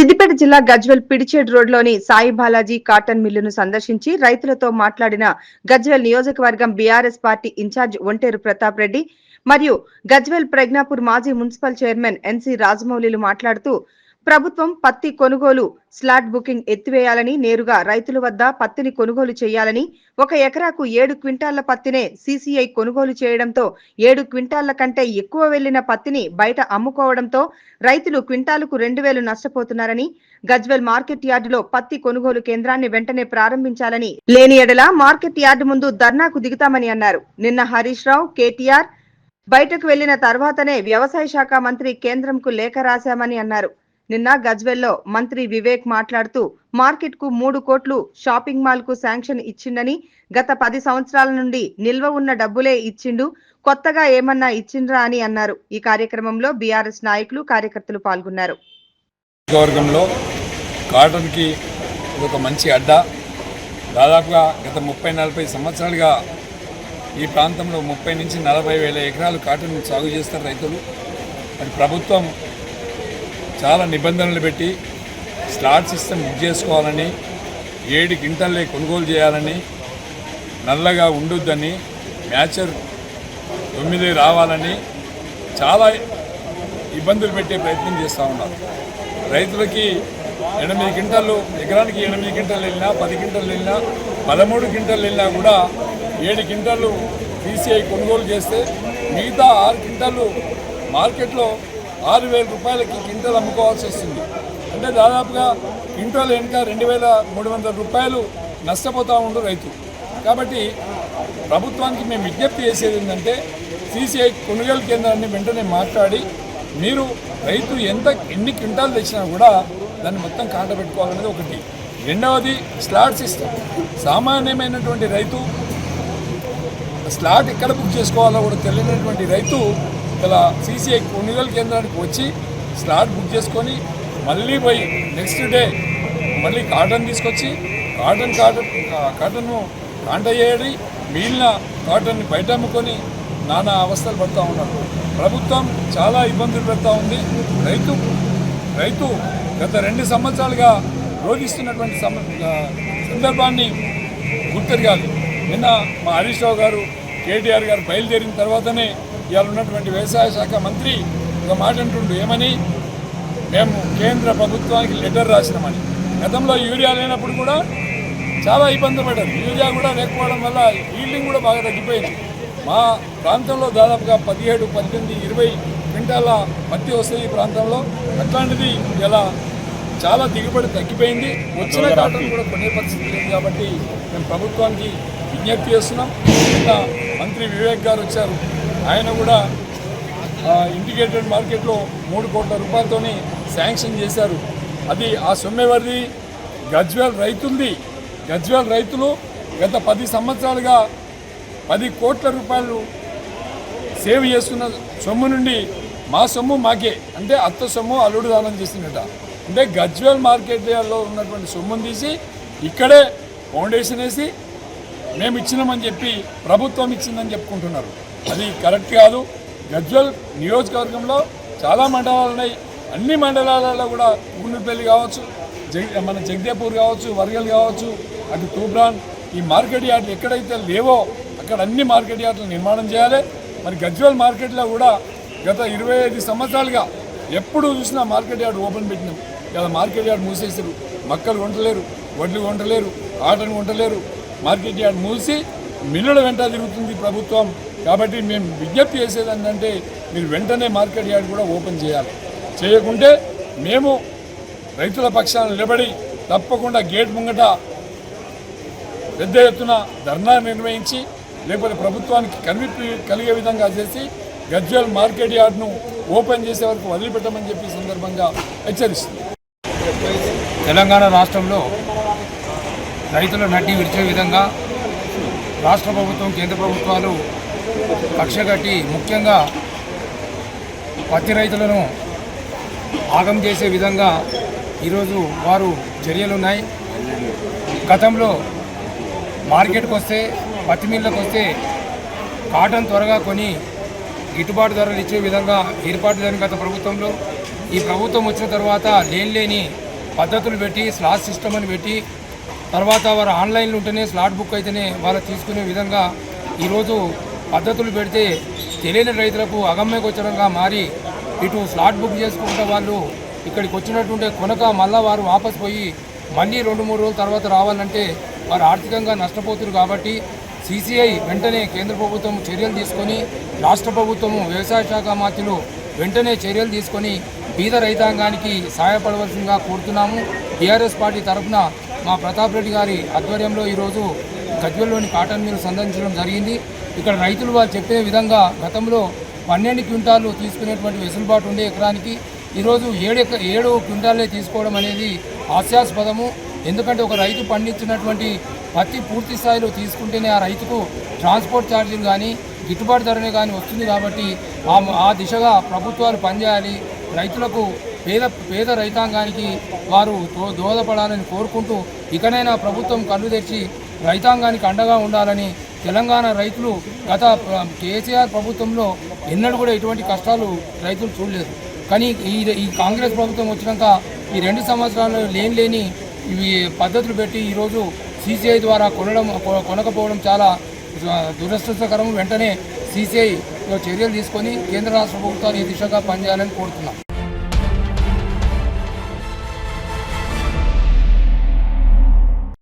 సిద్దిపేట జిల్లా గజ్వెల్ పిడిచేడ్ రోడ్లోని సాయి బాలాజీ కాటన్ మిల్లును సందర్శించి రైతులతో మాట్లాడిన గజ్వెల్ నియోజకవర్గం BRS party in charge Onteru Pratap Reddy మరియు గజ్వెల్ ప్రజ్ఞాపూర్ మాజీ మున్సిపల్ చైర్మన్ ఎన్సీ రాజమౌళిలు మాట్లాడుతూ ప్రభుత్వం పత్తి కొనుగోలు స్లాట్ బుకింగ్ ఎత్తివేయాలని నేరుగా రైతుల వద్ద పత్తిని కొనుగోలు చేయాలని ఒక ఎకరాకు ఏడు క్వింటాళ్ళ పత్తినే సీసీఐ కొనుగోలు చేయడంతో ఏడు క్వింటాళ్ళ కంటే ఎక్కువ వెళ్ళిన పత్తిని బయట అమ్ముకోవడంతో రైతులు క్వింటాలకు రెండు వేలు నష్టపోతున్నారని గజ్వెల్ మార్కెట్ యార్డులో పత్తి కొనుగోలు కేంద్రాన్ని వెంటనే ప్రారంభించాలని లేని ఎడల మార్కెట్ యార్డు ముందు ధర్నాకు దిగుతామని అన్నారు. నిన్న హరీష్ రావు కేటీఆర్ బయటకు వెళ్ళిన తర్వాతనే వ్యవసాయ శాఖ మంత్రి కేంద్రంకు లేఖ రాశామని అన్నారు. నిన్న గజ్వెల్లో మంత్రి వివేక్ మాట్లాడుతూ మార్కెట్కు మూడు కోట్లు షాపింగ్ మాల్కు శాంక్షన్ ఇచ్చిండని గత పది సంవత్సరాల నుండి నిల్వ ఉన్న డబ్బులే ఇచ్చిండు కొత్తగా ఏమన్నా ఇచ్చిండ్రా అని అన్నారు. ఈ కార్యక్రమంలో బీఆర్ఎస్ నాయకులు కార్యకర్తలు పాల్గొన్నారు. ఒక మంచి అడ్డా. దాదాపుగా గత ముప్పై నలభై సంవత్సరాలుగా ఈ ప్రాంతంలో ముప్పై నుంచి నలభై వేల ఎకరాలు కాటన్ సాగు చేస్తారు రైతులు. మరి ప్రభుత్వం చాలా నిబంధనలు పెట్టి స్లాట్ సిస్టమ్ బుక్ చేసుకోవాలని ఏడు గింటల్లే కొనుగోలు చేయాలని నల్లగా ఉండొద్దని మ్యాచర్ తొమ్మిది రావాలని చాలా ఇబ్బందులు పెట్టే ప్రయత్నం చేస్తూ ఉన్నారు. రైతులకి ఎనిమిది క్వింటాలు ఎకరానికి ఎనిమిది క్వింటాలు వెళ్ళినా పది క్వింటాలు వెళ్ళినా పదమూడు క్వింటాలు వెళ్ళినా కూడా ఏడు క్వింటాలు తీసే కొనుగోలు చేస్తే మిగతా ఆరు క్వింటాలు మార్కెట్లో ఆరు వేల రూపాయలకి క్వింటాల్ అమ్ముకోవాల్సి వస్తుంది. అంటే దాదాపుగా క్వింటాల్ వెనుక రెండు వేల మూడు వందల రూపాయలు నష్టపోతూ ఉండు రైతు. కాబట్టి ప్రభుత్వానికి మేము విజ్ఞప్తి చేసేది ఏంటంటే సీసీఐ కొనుగోలు కేంద్రాన్ని వెంటనే మాట్లాడి మీరు రైతు ఎంత ఎన్ని క్వింటాలు తెచ్చినా కూడా దాన్ని మొత్తం కాంట పెట్టుకోవాలనేది ఒకటి. రెండవది స్లాట్ సిస్టమ్. సామాన్యమైనటువంటి రైతు స్లాట్ ఎక్కడ బుక్ చేసుకోవాలో కూడా తెలియనటువంటి రైతు ఇలా సీసీఐ కొనుగోలు కేంద్రానికి వచ్చి స్లాట్ బుక్ చేసుకొని మళ్ళీ పోయి నెక్స్ట్ డే మళ్ళీ కాటన్ తీసుకొచ్చి కాటన్ కాటన్ కాటన్ను కాంటయ్యేడి మిగిలిన కాటన్ని బయట అమ్ముకొని నానా అవస్థలు పడుతూ ఉన్నారు. ప్రభుత్వం చాలా ఇబ్బందులు పెడతా ఉంది. రైతు రైతు గత రెండు సంవత్సరాలుగా రోధిస్తున్నటువంటి సమ సందర్భాన్ని గుర్తెరగాలి. నిన్న మా హరీష్ రావు గారు కేటీఆర్ గారు బయలుదేరిన తర్వాతనే ఇవాళ ఉన్నటువంటి వ్యవసాయ శాఖ మంత్రి ఒక మాట అంటుండు ఏమని? మేము కేంద్ర ప్రభుత్వానికి లెటర్ రాసినామని. గతంలో యూరియా లేనప్పుడు కూడా చాలా ఇబ్బంది పడ్డారు. యూరియా కూడా లేకపోవడం వల్ల ఈల్డింగ్ కూడా బాగా తగ్గిపోయింది. మా ప్రాంతంలో దాదాపుగా పదిహేడు పద్దెనిమిది ఇరవై క్వింటాల పత్తి వస్తుంది ఈ ప్రాంతంలో. అట్లాంటిది ఇలా చాలా దిగుబడి తగ్గిపోయింది. వచ్చిన కాటన్ కూడా కొనే పరిస్థితి లేదు కాబట్టి మేము ప్రభుత్వానికి విజ్ఞప్తి చేస్తున్నాం. నిన్న మంత్రి వివేక్ గారు వచ్చారు. ఆయన కూడా ఇండికేటెడ్ మార్కెట్లో మూడు కోట్ల రూపాయలతోని శాంక్షన్ చేశారు. అది ఆ సొమ్మెవరిది గజ్వేల్ రైతుంది. గజ్వేల్ రైతులు గత పది సంవత్సరాలుగా పది కోట్ల రూపాయలు సేవ్ చేస్తున్న సొమ్ము నుండి మా సొమ్ము మాకే. అంటే అత్త సొమ్ము అల్లుడు దానం చేసిందట అంటే గజ్వేల్ మార్కెట్లో ఉన్నటువంటి సొమ్మును తీసి ఇక్కడే ఫౌండేషన్ వేసి మేము ఇచ్చినామని చెప్పి ప్రభుత్వం ఇచ్చిందని చెప్పుకుంటున్నారు. అది కరెక్ట్ కాదు. గజ్వల్ నియోజకవర్గంలో చాలా మండలాలు ఉన్నాయి. అన్ని మండలాలలో కూడా గుండెపల్లి కావచ్చు మన జగదేపూర్ కావచ్చు వర్గల్ కావచ్చు అటు తూబ్రాన్ ఈ మార్కెట్ యార్డ్లు ఎక్కడైతే లేవో అక్కడ అన్ని మార్కెట్ యార్డ్లు నిర్మాణం చేయాలి. మరి గజ్వల్ మార్కెట్లో కూడా గత ఇరవై ఐదు సంవత్సరాలుగా ఎప్పుడు చూసినా మార్కెట్ యార్డ్ ఓపెన్ పెట్టినాం. ఇలా మార్కెట్ యార్డ్ మూసేసారు మక్కలు కొంటలేరు వడ్లు కొంటలేరు ఆటను కొంటలేరు. మార్కెట్ యార్డ్ మూసి మిల్లుల వెంట తిరుగుతుంది ప్రభుత్వం. కాబట్టి మేము విజ్ఞప్తి చేసేది ఏంటంటే మీరు వెంటనే మార్కెట్ యార్డ్ కూడా ఓపెన్ చేయాలి. చేయకుంటే మేము రైతుల పక్షాన నిలబడి తప్పకుండా గేట్ ముంగట పెద్ద ఎత్తున ధర్నా నిర్వహించి లేకపోతే ప్రభుత్వానికి కనిపి కలిగే విధంగా చేసి గజ్వేల్ మార్కెట్ యార్డ్ను ఓపెన్ చేసే వరకు వదిలిపెట్టమని చెప్పి సందర్భంగా హెచ్చరిస్తుంది తెలంగాణ రాష్ట్రంలో రైతుల నడ్డి విరిచే విధంగా రాష్ట్ర ప్రభుత్వం కేంద్ర ప్రభుత్వాలు కక్షగట్టి ముఖ్యంగా పత్తి రైతులను ఆగం చేసే విధంగా ఈరోజు వారు చర్యలు ఉన్నాయి గతంలో మార్కెట్కి వస్తే పత్తి మిల్లకు వస్తే కాటన్ త్వరగా కొని గిట్టుబాటు ధరలు ఇచ్చే విధంగా ఏర్పాటు జరిగిన గత ప్రభుత్వంలో. ఈ ప్రభుత్వం వచ్చిన తర్వాత లేని లేని పద్ధతులు పెట్టి స్లాట్ సిస్టమ్ అని పెట్టి తర్వాత వారు ఆన్లైన్లో ఉంటేనే స్లాట్ బుక్ అయితేనే వాళ్ళు తీసుకునే విధంగా ఈరోజు పద్ధతులు పెడితే తెలియని రైతులకు అగమ్యగోచరంగా మారి ఇటు స్లాట్ బుక్ చేసుకుంటే వాళ్ళు ఇక్కడికి వచ్చినట్టుంటే కొనక మళ్ళా వారు వాపస్ పోయి మళ్ళీ రెండు మూడు రోజుల తర్వాత రావాలంటే వారు ఆర్థికంగా నష్టపోతున్నారు కాబట్టి సీసీఐ వెంటనే కేంద్ర ప్రభుత్వం చర్యలు తీసుకొని రాష్ట్ర ప్రభుత్వము వ్యవసాయ శాఖ మాత్రులు వెంటనే చర్యలు తీసుకొని బీద రైతాంగానికి సహాయపడవలసిందిగా కోరుతున్నాము. టీఆర్ఎస్ పార్టీ తరఫున మా ప్రతాప్ రెడ్డి గారి ఆధ్వర్యంలో ఈరోజు గజ్వల్లోని కాటన్ మిల్ సందర్శించడం జరిగింది. ఇక్కడ రైతులు వాళ్ళు చెప్పే విధంగా గతంలో పన్నెండు క్వింటాలు తీసుకునేటువంటి వెసులుబాటు ఉండే ఎకరానికి ఈరోజు ఏడు ఏడు క్వింటాలే తీసుకోవడం అనేది హాస్యాస్పదము. ఎందుకంటే ఒక రైతు పండించినటువంటి పత్తి పూర్తి స్థాయిలో తీసుకుంటేనే ఆ రైతుకు ట్రాన్స్పోర్ట్ ఛార్జీలు కానీ గిట్టుబాటు ధరనే కానీ వస్తుంది కాబట్టి ఆ ఆ దిశగా ప్రభుత్వాలు పనిచేయాలి. రైతులకు పేద పేద రైతాంగానికి వారు దో- దోహదపడాలని కోరుకుంటూ ఇకనైనా ప్రభుత్వం కళ్ళు తెచ్చి రైతాంగానికి అండగా ఉండాలని తెలంగాణ రైతులు గత కేసీఆర్ ప్రభుత్వంలో ఎన్నడూ కూడా ఎటువంటి కష్టాలు రైతులు చూడలేదు. కానీ ఈ ఈ కాంగ్రెస్ ప్రభుత్వం వచ్చినాక ఈ రెండు సంవత్సరాలు లేని లేని ఇవి పద్ధతులు పెట్టి ఈరోజు సీసీఐ ద్వారా కొనడం కొ- కొనకపోవడం చాలా దురదృష్టకరం. వెంటనే సీసీఐ చర్యలు తీసుకొని కేంద్ర రాష్ట్ర ప్రభుత్వాలు ఈ దిశగా పనిచేయాలని కోరుతున్నాం.